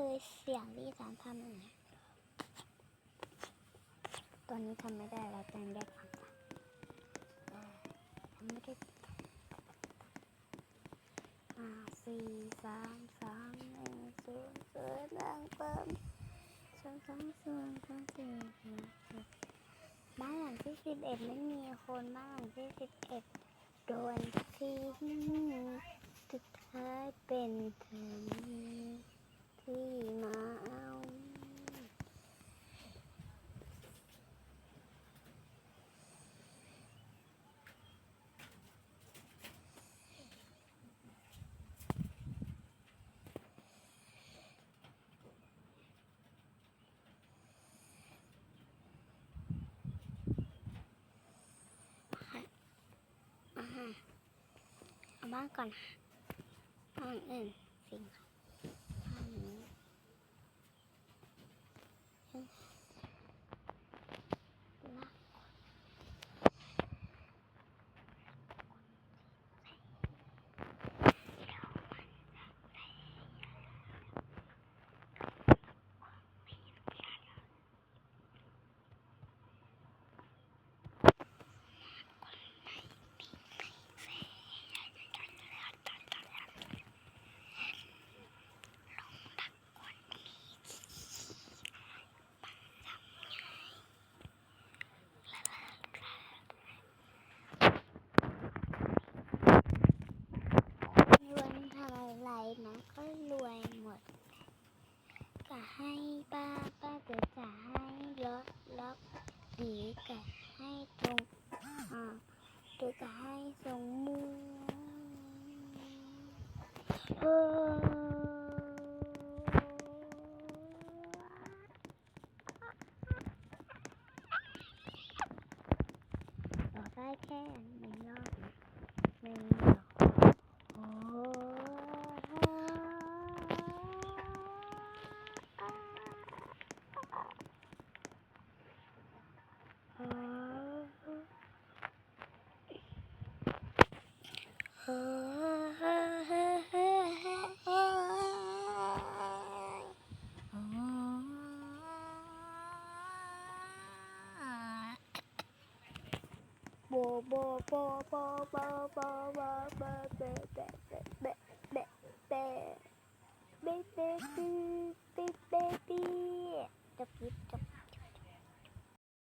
คือเสียงที่สามทำนี้ตอนนี้ทำไม่ได้แล้วแต่ได้ฟังค่ะทำไม่ได้ห้าสี่สามสามหนึ่งศูนย์ศูนย์หนึ่งเติมสองสองศูนย์สองสี่ห้าหกบ้านหลังที่สิบเอ็ดไม่มีคนบ้านหลังที่สิบเอ็ดโดนทิ้งสุดท้ายเป็นเธอางก่อนก่อนอื่นสิ่ง ให้ป้าป้าเดี๋ยวจะให้ล็อกล็อกดีก็ให้ตรงอ่าเดี๋ยวจะให้ทรงมูเออเราได้แค่หนึ่งรอบนะหนึ่งรอบโอ้ โบโบโบโบโบโบโบโบ